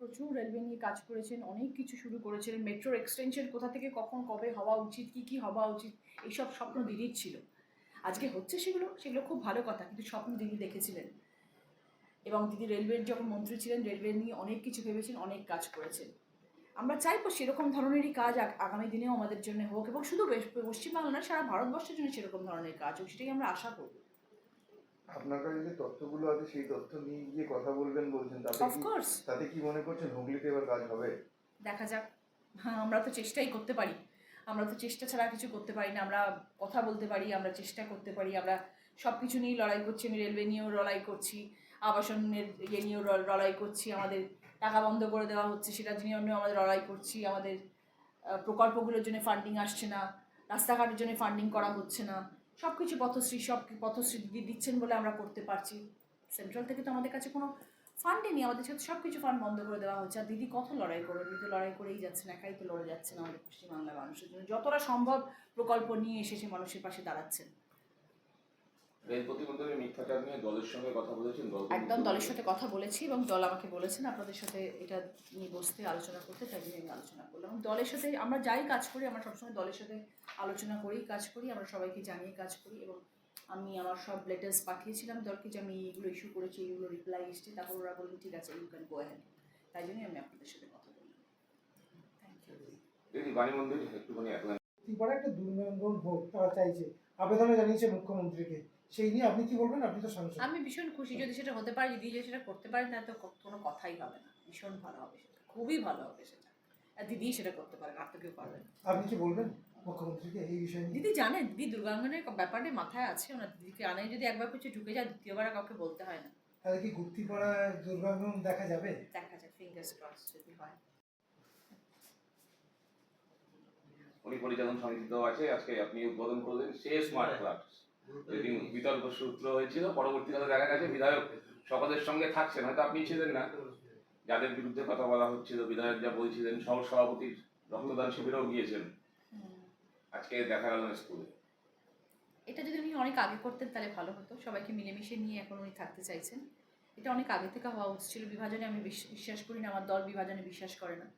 প্রচুর রেলওয়ে নিয়ে কাজ করেছেন, অনেক কিছু শুরু করেছিলেন মেট্রোর এক্সটেনশন কোথা থেকে কখন কবে হওয়া উচিত, কি কি হওয়া উচিত, এইসব স্বপ্ন দিদির ছিল। আজকে হচ্ছে সেগুলো সেগুলো খুব ভালো কথা, কিন্তু স্বপ্ন দিদি দেখেছিলেন। এবং দিদি রেলওয়ের যখন মন্ত্রী ছিলেন রেলওয়ে নিয়ে অনেক কিছু ভেবেছেন, অনেক কাজ করেছেন। আমরা চাইব সেরকম ধরনেরই কাজ আগামী দিনেও আমাদের জন্য হোক, এবং শুধু পশ্চিমবাংলা না, সারা ভারতবর্ষের জন্য সেরকম ধরনের কাজ হোক, সেটাই আমরা আশা করব। আপনার কাছে যে তথ্যগুলো আছে সেই তথ্য নিয়ে গিয়ে কথা বলবেন বলছেন তাতে কি অফকোর্স তাতে কি মনে করছেন হুগলিতে এবার কাজ হবে? দেখা যাক। হ্যাঁ আমরা তো চেষ্টাই করতে পারি। আমরা তো চেষ্টা ছাড়া কিছু করতে পারি না। আমরা কথা বলতে পারি আমরা চেষ্টা করতে পারি। আমরা সব কিছু নিয়েই লড়াই করছি। আমি রেলওয়ে নিয়েও লড়াই করছি। আবাসনের ইয়ে নিয়েও লড়াই করছি। আমাদের টাকা বন্ধ করে দেওয়া হচ্ছে সেটা নিয়েও আমাদের লড়াই করছি। আমাদের প্রকল্পগুলোর জন্য ফান্ডিং আসছে না। রাস্তাঘাটের জন্য ফান্ডিং করা হচ্ছে না। সব কিছু পথশ্রী, সব পথশ্রী দিদি দিচ্ছেন বলে আমরা করতে পারছি। সেন্ট্রাল থেকে তো আমাদের কাছে কোনো ফান্ডে নেই, আমাদের সাথে সব কিছু ফান্ড বন্ধ করে দেওয়া হচ্ছে। আর দিদি কত লড়াই করবে? দিদি তো লড়াই করেই যাচ্ছেন, একাই তো লড়ে যাচ্ছেন আমাদের পশ্চিমবাংলার মানুষের জন্য। যতটা সম্ভব প্রকল্প নিয়ে এসে সে মানুষের পাশে দাঁড়াচ্ছেন। রেল প্রতিমন্ত্রী মিথ্যাচার নিয়ে দলের সঙ্গে কথা বলেছেন দল একদম দলের সাথে কথা বলেছি এবং দল আমাকে বলেছেন আপনাদের সাথে এটা নিয়ে বসতে আলোচনা করতে তাই জন্য আমি আলোচনা করলাম। দলের সাথে আমরা যাই কাজ করি আমরা সবসময় দলের সাথে আলোচনা করেই কাজ করি আমরা সবাইকে জানিয়ে কাজ করি এবং আমি আমার সব লেটার্স পাঠিয়েছিলাম দলকে যে আমি এইগুলো ইস্যু করেছি এইগুলো রিপ্লাই এসছে তারপর ওরা বললেন ঠিক আছে ইউ ক্যান গো হ্যান্ড তাই জন্যই আমি আপনাদের সাথে কথা বললাম। থ্যাংক ইউ দিদি বাণী মন্দির একটুখানি একটা দুর্নন্দন হোক তারা চাইছে। আবেদনে জানিয়েছে মুখ্যমন্ত্রীকে। সেই নিয়ে আপনি কি বলবেন? আপনি তো সাংসদ আমি ভীষণ খুশি যদি সেটা হতে পারে যদি সেটা করতে পারেন তাহলে তো কোনো কথাই হবে না। ভীষণ ভালো হবে সেটা। খুবই ভালো হবে সেটা। আর দিদি সেটা করতে পারেন আর তো কেউ পারবেন না। আপনি কি বলবেন মুখ্যমন্ত্রীকে এই বিষয়ে দিদি জানেন দিদি দুর্গাঙ্গনের ব্যাপারটা মাথায় আছে। ওনার দিদিকে আনে যদি একবার কিছু ঢুকে যায় দ্বিতীয়বার কাউকে বলতে হয় না। তাহলে কি গুপ্তিপাড়া দুর্গাঙ্গন দেখা যাবে? দেখা যাক ফিঙ্গার্স ক্রস যদি হয়। উনি পরিচালন সমিতিতেও আছে। আজকে আপনি উদ্বোধন করলেন। সে স্মার্ট ক্লাব যেদিন বিতর্ক সূত্র হয়েছিল পরবর্তীকালে দেখা গেছে বিধায়ক সকলের সঙ্গে থাকছেন, হয়তো আপনি ছিলেন না। যাদের বিরুদ্ধে কথা বলা হচ্ছিল, বিধায়ক যা বলছিলেন সহ সভাপতির রক্তদান শিবিরেও গিয়েছেন। আজকে দেখা গেল স্কুলে। এটা যদি উনি অনেক আগে করতেন, তাহলে ভালো হতো। সবাইকে মিলেমিশে নিয়ে এখন উনি থাকতে চাইছেন। এটা অনেক আগে থেকে হওয়া উচিত ছিল। বিভাজনে আমি বিশ- বিশ্বাস করি না, আমার দল বিভাজনে বিশ্বাস করে না।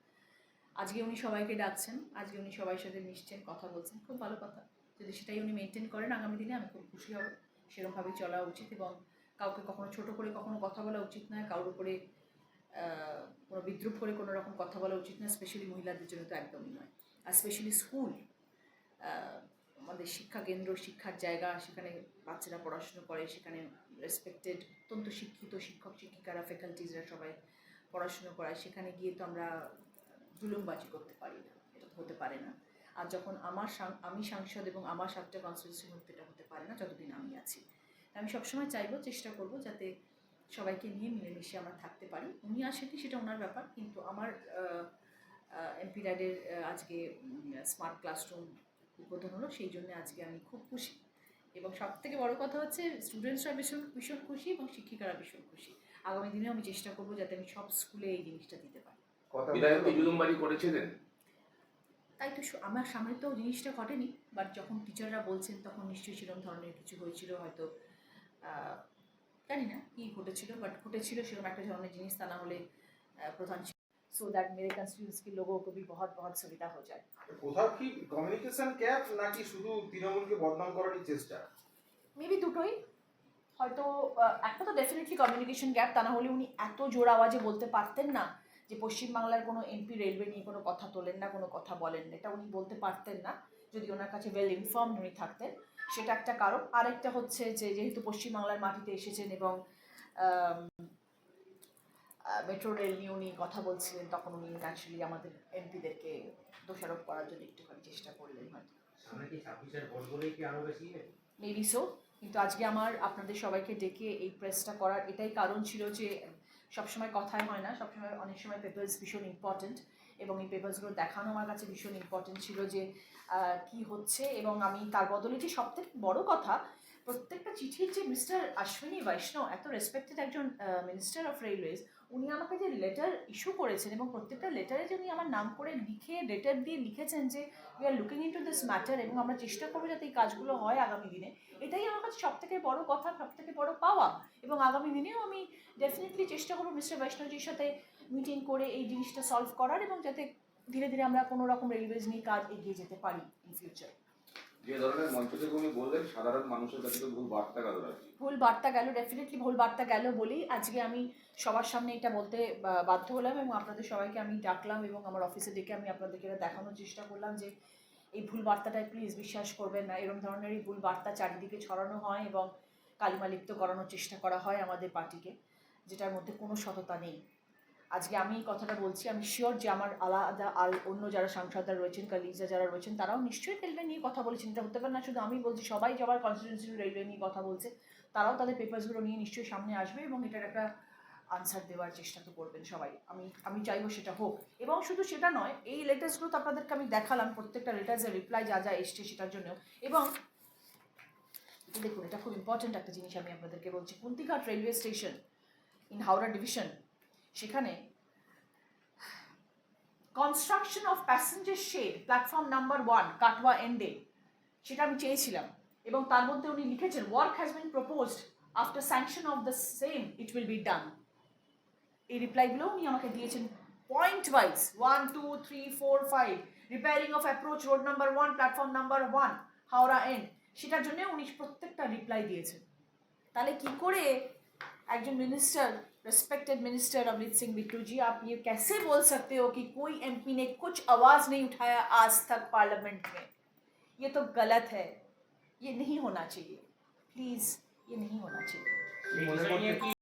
আজকে উনি সবাইকে ডাকছেন, আজকে উনি সবাই সাথে মিশছেন, কথা বলছেন। খুব ভালো কথা। যদি সেটাই উনি মেনটেন করেন, আগামী দিনে আমি খুব খুশি হব। সেরকমভাবেই চলা উচিত এবং কাউকে কখনো ছোট করে কখনো কথা বলা উচিত নয়। কারোর উপরে কোনো বিদ্রুপ করে কোনো রকম কথা বলা উচিত না স্পেশালি মহিলাদের জন্য তো একদমই নয়। আর স্পেশালি স্কুল আমাদের শিক্ষা কেন্দ্র, শিক্ষার জায়গা, সেখানে বাচ্চারা পড়াশুনো করে, সেখানে রেসপেক্টেড অত্যন্ত শিক্ষিত শিক্ষক, শিক্ষিকারা ফ্যাকাল্টিজরা সবাই পড়াশুনো করায়। সেখানে গিয়ে তো আমরা জুলুমবাজি করতে পারি না। এটা হতে পারে না। আর যখন আমার আমি সাংসদ এবং আমার সাতটা কনস্টিটিউশন এটা হতে পারে না, যতদিন আমি আছি। আমি সবসময় চাইব, চেষ্টা করব যাতে সবাইকে নিয়ে মিলেমিশে আমরা থাকতে পারি। উনি আসেনি সেটা ওনার ব্যাপার, কিন্তু আমার এমপি ড্যাডের আজকে স্মার্ট ক্লাসরুম উদ্বোধন হলো, সেই জন্য আজকে আমি খুব খুশি। এবং সব থেকে বড় কথা হচ্ছে স্টুডেন্টসরা ভীষণ ভীষণ খুশি এবং শিক্ষিকারা ভীষণ খুশি। আগামী দিনে আমি চেষ্টা করব যাতে আমি সব স্কুলে এই জিনিসটা দিতে পারি। করেছিলেন? তাই তো শু- আমার সামনে তো জিনিসটা ঘটেনি বাট যখন টিচাররা বলছেন তখন নিশ্চয়ই সেরকম ধরনের কিছু হয়েছিল হয়তো আহ, জানি না কি ঘটেছিল বাট ঘটেছিল সেরকম একটা ধরনের জিনিস তা না হলে আহ, প্রধান সো দ্যাট মেরে কনস্টিটিউন্স কি লোগों को भी बहुत बहुत सुविधा हो जाए কোথাও কি কমিউনিকেশন গ্যাপ নাকি শুধু তৃণমূলকে বদনাম করারই চেষ্টা মেবি দুটোই হয়তো আহ, একটা তো ডেফিনেটলি কমিউনিকেশন গ্যাপ তা না হলে উনি এত জোর আওয়াজে বলতে পারতেন না যে পশ্চিমবাংলার কোনো এমপি রেলওয়ে নিয়ে কোনো কথা তোলেন না কোনো কথা বলেন না এটা উনি বলতে পারতেন না। যদি ওনার কাছে ওয়েল ইনফর্মড উনি থাকতেন সেটা একটা কারণ। আরেকটা হচ্ছে যে যেহেতু পশ্চিমবাংলার মাটিতে এসেছেন এবং মেট্রো রেল নিয়ে উনি কথা বলছিলেন তখন উনি ন্যাচুরালি আমাদের এমপিদেরকে দোষারোপ করার জন্য একটুখানি চেষ্টা করলেন হয়তো? মেবি সো কিন্তু আজকে আমার আপনাদের সবাইকে ডেকে এই প্রেসটা করার এটাই কারণ ছিল যে সবসময় কথাই হয় না, সবসময় অনেক সময় পেপার্স ভীষণ ইম্পর্টেন্ট এবং এই পেপার্সগুলো দেখানো আমার কাছে ভীষণ ইম্পর্টেন্ট ছিল যে কি হচ্ছে এবং আমি তার বদলে যে সব থেকে বড়ো কথা, প্রত্যেকটা চিঠির যে মিস্টার অশ্বিনী বৈষ্ণব, এত রেসপেক্টেড একজন মিনিস্টার অফ রেলওয়েজ উনি আমাকে যে লেটার ইস্যু করেছেন এবং প্রত্যেকটা লেটারে যে উনি আমার নাম করে লিখে লেটার দিয়ে লিখেছেন যে we are looking into this this matter এবং আমরা চেষ্টা করব যাতে এই কাজগুলো হয় আগামী দিনে এটাই আমার কাছে সব থেকে বড় কথা সব থেকে বড় পাওয়া এবং আগামী দিনেও আমি ডেফিনেটলি চেষ্টা করব মিস্টার বৈষ্ণবজির সাথে মিটিং করে এই জিনিসটা সলভ করার এবং যাতে ধীরে ধীরে আমরা কোনো রকম রেলওয়েজ নিয়ে কাজ এগিয়ে যেতে পারি ইন ফিউচার যে ধরনের মঞ্চ থেকে উনি বললেন সাধারণ মানুষের কাছে তো ভুল বার্তা গেল ভুল বার্তা গেল ডেফিনেটলি ভুল বার্তা গেল বলেই আজকে আমি সবার সামনে এটা বলতে বাধ্য হলাম এবং আপনাদের সবাইকে আমি ডাকলাম এবং আমার অফিসে ডেকে আমি আপনাদেরকে এটা দেখানোর চেষ্টা করলাম যে, এই ভুল বার্তাটায় প্লিজ বিশ্বাস করবেন না। এরকম ধরনের এই ভুল বার্তা চারিদিকে ছড়ানো হয় এবং কালিমালিপ্ত করানোর চেষ্টা করা হয় আমাদের পার্টিকে, যেটার মধ্যে কোনো সততা নেই। আজকে আমি এই কথাটা বলছি, আমি শিওর যে আমার আলাদা আল, অন্য যারা সাংসদরা রয়েছেন কালিজা যারা রয়েছেন, তারাও নিশ্চয়ই রেলওয়ে নিয়ে কথা বলেছেন। এটা হতে পারে না, শুধু আমি বলছি, সবাই সবার কনস্টিটিউন্সি রেলওয়ে নিয়ে কথা বলছে, তারাও তাদের পেপারসগুলো নিয়ে নিশ্চয়ই সামনে আসবে এবং এটার একটা আনসার দেওয়ার চেষ্টা তো করবেন সবাই। আমি আমি চাইব সেটা হোক। এবং শুধু সেটা নয়, এই লেটার্সগুলো তো আপনাদেরকে আমি দেখালাম, প্রত্যেকটা লেটার্সের রিপ্লাই যা যা এসছে সেটার জন্য এবং দেখুন, এটা খুব ইম্পর্ট্যান্ট একটা জিনিস আমি আপনাদেরকে বলছি। Kuntighat railway station in Howrah division সেখানে construction of passenger shed platform number one Katwa এন্ডে সেটা আমি চেয়েছিলাম। এবং তার মধ্যে উনি লিখেছেন work has been proposed after sanction of the same it will be done এই রিপ্লাইগুলো উনি আমাকে দিয়েছেন point wise one two three four five repairing of approach road number one platform number one Howrah end সেটার জন্য উনি প্রত্যেকটা reply দিয়েছেন তাহলে কি করে একজন minister respected minister Amrit Singh Bittu ji आप ये कैसे बोल सकते हो कि कोई एमपी ने कुछ आवाज़ नहीं उठाया आज तक पार्लियामेंट में ये तो गलत है ये नहीं होना चाहिए प्लीज़ ये नहीं होना चाहिए